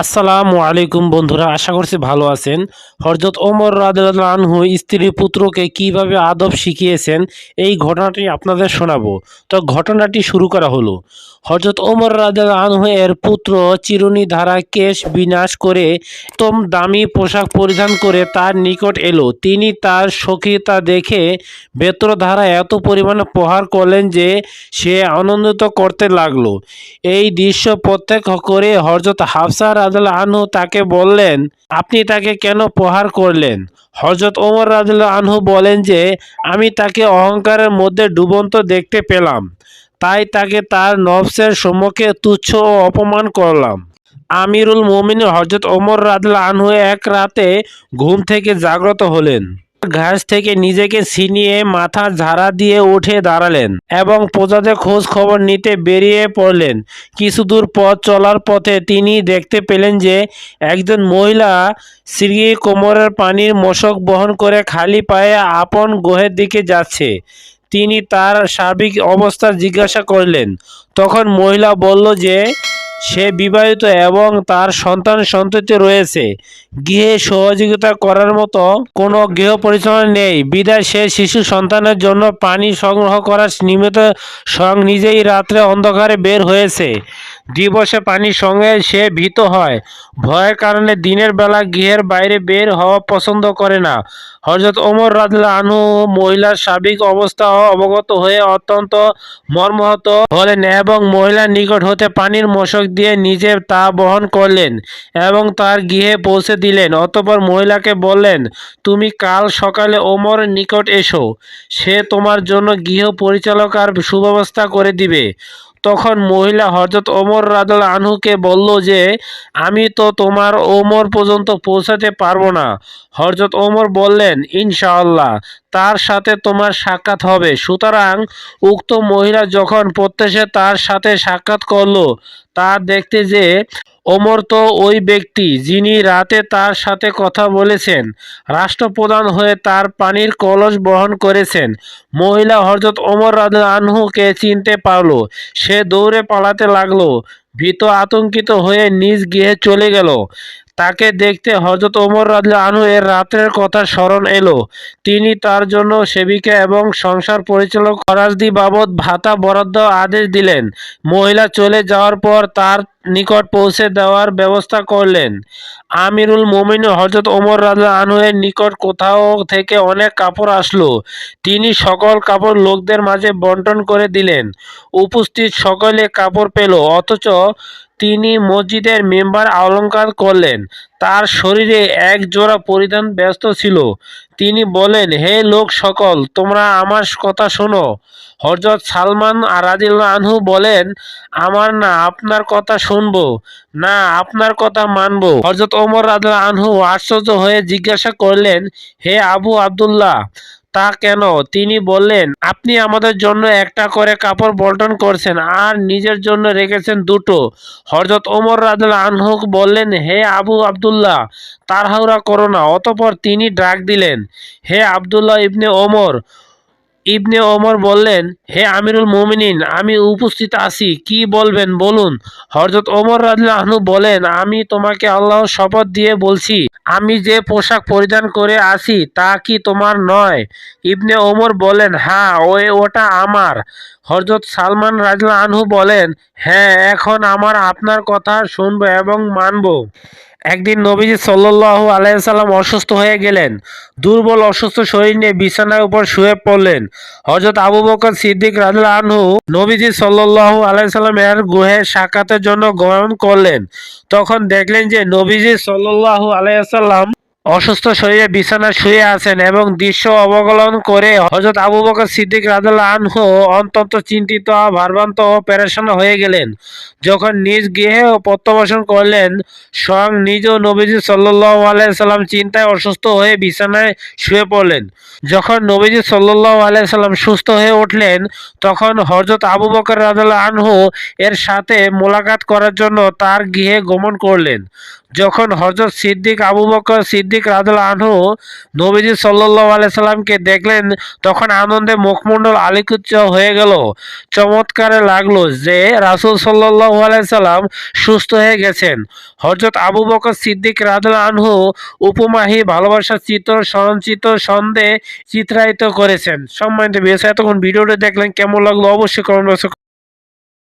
আসসালামু আলাইকুম বন্ধুরা, আশা করছি ভালো আছেন। হরজত ওমর আনহু স্ত্রী পুত্রকে কীভাবে আদব শিখিয়েছেন, এই ঘটনাটি আপনাদের শোনাবো। তো ঘটনাটি শুরু করা হলো। হরজত ওমর আনহু এর পুত্র চিরুনি ধারা কেশ বিনাশ করে তোম দামি পোশাক পরিধান করে তার নিকট এলো। তিনি তার সখীতা দেখে বেত্রধারা এত পরিমাণে প্রহার করলেন যে সে আনন্দিত করতে লাগল। এই দৃশ্য প্রত্যক্ষ করে হরজত হাফসা রাজুল আনহু তাকে বললেন, আপনি তাকে কেন প্রহার করলেন? হজরত ওমর রাজুল আনহু বলেন যে, আমি তাকে অহংকারের মধ্যে ডুবন্ত দেখতে পেলাম। তাই তাকে তার নফসের সম্মুখে তুচ্ছ ও অপমান করলাম। আমিরুল মোমিন হজরত ওমর রাজুল আনহু এক রাতে ঘুম থেকে জাগ্রত হলেন। ঘাস থেকে নিজেকে ছিনিয়ে মাথা ঝাড়া দিয়ে উঠে দাঁড়ালেন এবং প্রজাদের খোঁজ খবর নিতে বেরিয়ে পড়লেন। কিছু দূর পথ চলার পথে তিনি দেখতে পেলেন যে একজন মহিলা শ্রী কোমরের পানির মশক বহন করে খালি পায়ে আপন গোহের দিকে যাচ্ছে। তিনি তার সার্বিক অবস্থা জিজ্ঞাসা করলেন। তখন মহিলা বলল যে সে বিবাহিত এবং তার সন্তান সন্ততি রয়েছে। গৃহে সহযোগিতা করার মতো কোনো গৃহ পরিচালনা নেই। বিদায় সে শিশু সন্তানের জন্য পানি সংগ্রহ করার নিমিত্ত স্বয়ং নিজেই রাত্রে অন্ধকারে বের হয়েছে। দিবসে পানির সঙ্গে সে ভীত হয়। ভয়ের কারণে দিনের বেলা গৃহের বাইরে বের হওয়া পছন্দ করে না। হজরত ওমর রাজলা আনু মহিলার সার্বিক অবস্থা অবগত হয়ে অত্যন্ত মর্মাহত হলেন এবং মহিলার নিকট হতে পানির মশক দিয়ে নিজে তা বহন করলেন এবং তার গৃহে পৌঁছে দিলেন। অতপর মহিলাকে বললেন, তুমি কাল সকালে ওমর নিকট এসো। সে তোমার জন্য গৃহ পরিচালক আর সুব্যবস্থা করে দিবে। তখন মহিলা হজরত ওমর রাদল আনহুকে বলল যে, আমি তো তোমার ওমর পর্যন্ত পৌঁছাতে পারব না। হজরত ওমর বললেন, ইনশাআল্লাহ, তার সাথে তোমার সাক্ষাৎ হবে। সুতরাং উক্ত মহিলা যখন প্রত্যাশে তার সাথে সাক্ষাৎ করল, তা দেখতে যে ওমর ওই ব্যক্তি যিনি রাতে তার সাথে কথা বলেছেন, রাষ্ট্রপ্রধান হয়ে তার পানির কলস বহন করেছেন। মহিলা হজরত ওমর আনহুকে চিনতে পারল, সে দৌড়ে পালাতে লাগল, ভীত আতঙ্কিত হয়ে নিজ গৃহে চলে গেল। তাকে দেখতে হজরত ওমর রাজা আনহু এর রাতের কথা স্মরণ এলো। তিনি তার জন্য সেবিকা এবং সংসার পরিচালক খরাজদি বাবদ ভাতা বরাদ্দ আদেশ দিলেন। মহিলা চলে যাওয়ার পর তার নিকট পৌঁছে দেওয়ার ব্যবস্থা করলেন। আমিরুল মোমিন হজরত ওমর রাজা আনহুয়ের নিকট কোথাও থেকে অনেক কাপড় আসলো। তিনি সকল কাপড় লোকদের মাঝে বন্টন করে দিলেন। উপস্থিত সকলে কাপড় পেল, অথচ তিনি মসজিদের মেম্বার অলঙ্কার করলেন। তার শরীরে এক জোড়া পরিধান ব্যস্ত ছিল। তিনি বলেন, হে লোক সকল, তোমরা আমার কথা শোনো। হজরত সালমান আর রাজিল্লা আনহু বলেন, আমার না আপনার কথা শুনব, না আপনার কথা মানব। হজরত ওমর রাজা আনহু আশ্চর্য হয়ে জিজ্ঞাসা করলেন, হে আবু আব্দুল্লাহ তা কেন? তিনি বললেন, আপনি আমাদের জন্য একটা করে কাপড় বন্টন করছেন আর নিজের জন্য রেখেছেন দুটো। হরজত ওমর রাজুল আনহুক বললেন, হে আবু আবদুল্লাহ তারহাউরা করো না। অতপর তিনি ডাক দিলেন, হে আবদুল্লাহ ইবনে ওমর ইবনে ওমর বললেন, হে আমিরুল মোমিনিন, আমি উপস্থিত আছি। কি বলবেন, বলুন। হরজত ওমর রাজু বলেন, আমি তোমাকে আল্লাহর শপথ দিয়ে বলছি, আমি যে পোশাক পরিধান করে আছি, তা কি তোমার নয়? ইবনে ওমর বলেন হ্যাঁ ওই ওটা আমার। হরজত সালমান রাজলা আনহু বলেন হ্যাঁ এখন আমার আপনার কথা শুনব এবং মানবো। একদিন নবীজি সাল্লাল্লাহু আলাইসাল্লাম অসুস্থ হয়ে গেলেন। দুর্বল, অসুস্থ শরীর নিয়ে বিছানার উপর শুয়ে পড়লেন। হজরত আবু বকর সিদ্দিক রাজুল আনহু নবীজি সাল্লাহ আলাইসাল্লাম এর গুহে সাক্ষাতের জন্য গ্রহণ করলেন। তখন দেখলেন যে নবীজি সাল্লাল্লাহু আলাইসাল্লাম অসুস্থ শরীরে বিছানা শুয়ে আছেন এবং দৃশ্য অবকলন করে হজরত আবু বকর সিদ্দিক রাজুল্লাহ আনহু অত্যন্ত চিন্তিত ভারবান্ত ও পেরেশান হয়ে গেলেন। যখন নিজ গৃহে প্রত্যাবর্তন করলেন, স্বয়ং নিজ নবীজি সাল্লাহ আলাইসাল্লাম চিন্তায় অসুস্থ হয়ে বিছানায় শুয়ে পড়লেন। যখন নবীজি সাল্লাহ আলাইসাল্লাম সুস্থ হয়ে উঠলেন, তখন হজরত আবু বকর রাজুল্লাহ আনহু এর সাথে মোলাকাত করার জন্য তার গৃহে গমন করলেন। যখন হজরত সিদ্দিক আবু বকর সিদ্দিক রাদুল আনহু নবীজি সাল্লাহ আলাইসাল্লামকে দেখলেন, তখন আনন্দে মুখমণ্ডল আলিকুচ্চ হয়ে গেল। চমৎকারে লাগল যে রাসুল সাল্লাহ আলাইসাল্লাম সুস্থ হয়ে গেছেন। হজরত আবু বকর সিদ্দিক রাদুল আনহু উপমাহি ভালোবাসার চিত্র সরঞ্চিত সন্দেহ চিত্রায়িত করেছেন। সম্মানিত বিয়েছে এতক্ষণ ভিডিওটা দেখলেন, কেমন লাগল অবশ্যই কমেন্ট